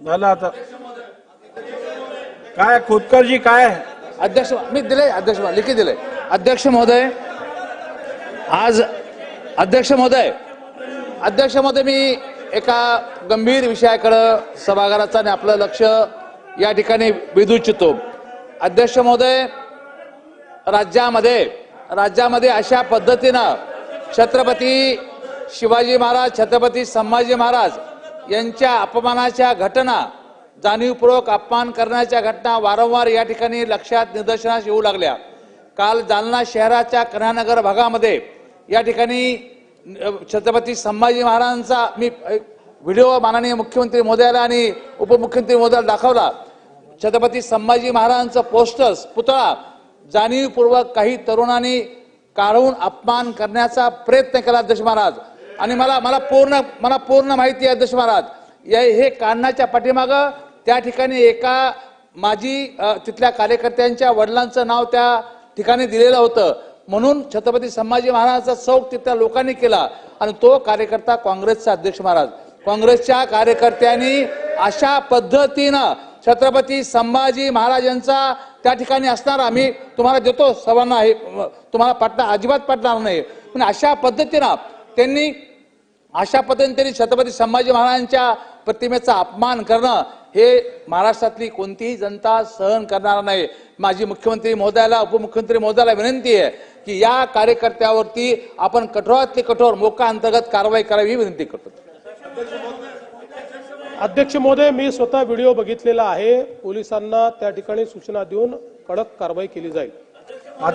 झालं आता. काय खोतकरजी काय? अध्यक्ष मी दिले अध्यक्ष लिखित दिले अध्यक्ष महोदय आज अध्यक्ष महोदय अध्यक्ष महोदय मी एका गंभीर विषयाकडं सभागृहाचं आणि आपलं लक्ष या ठिकाणी वेधू इच्छितो अध्यक्ष महोदय राज्यामध्ये राज्यामध्ये अशा पद्धतीनं छत्रपती शिवाजी महाराज छत्रपती संभाजी महाराज यांच्या अपमानाच्या घटना जाणीवपूर्वक अपमान करण्याच्या घटना वारंवार या ठिकाणी लक्षात निदर्शनास येऊ लागल्या. काल जालना शहराच्या कन्हानगर भागामध्ये या ठिकाणी छत्रपती संभाजी महाराजांचा मी व्हिडिओ माननीय मुख्यमंत्री मोदयाला आणि उपमुख्यमंत्री मोदयाला दाखवला. छत्रपती संभाजी महाराजांचं पोस्टर्स पुतळा जाणीवपूर्वक काही तरुणांनी काढून अपमान करण्याचा प्रयत्न केला अध्यक्ष महाराज. आणि मला मला पूर्ण मला पूर्ण माहिती आहे अध्यक्ष महाराज. या हे काढण्याच्या पाठीमागं त्या ठिकाणी एका माझी तिथल्या कार्यकर्त्यांच्या वडिलांचं नाव त्या ठिकाणी दिलेलं होतं. म्हणून छत्रपती संभाजी महाराजांचा चौक तिथल्या लोकांनी केला आणि तो कार्यकर्ता काँग्रेसचा अध्यक्ष महाराज. काँग्रेसच्या कार्यकर्त्यांनी अशा पद्धतीनं छत्रपती संभाजी महाराजांचा त्या ठिकाणी असणार आम्ही तुम्हाला देतो सर्वांना हे तुम्हाला पटणार अजिबात पटणार नाही. पण अशा पद्धतीनं त्यांनी अशा पद्धतीने त्यांनी छत्रपती संभाजी महाराजांच्या प्रतिमेचा अपमान करणं हे महाराष्ट्रातली कोणतीही जनता सहन करणार नाही. माझी मुख्यमंत्री महोदयाला उपमुख्यमंत्री महोदयाला विनंती आहे की या कार्यकर्त्यावरती आपण कठोरातली कठोर मोका अंतर्गत कारवाई करावी ही विनंती करतो. अध्यक्ष महोदय मी स्वतः व्हिडिओ बघितलेला आहे. पोलिसांना त्या ठिकाणी सूचना देऊन कडक कारवाई केली जाईल.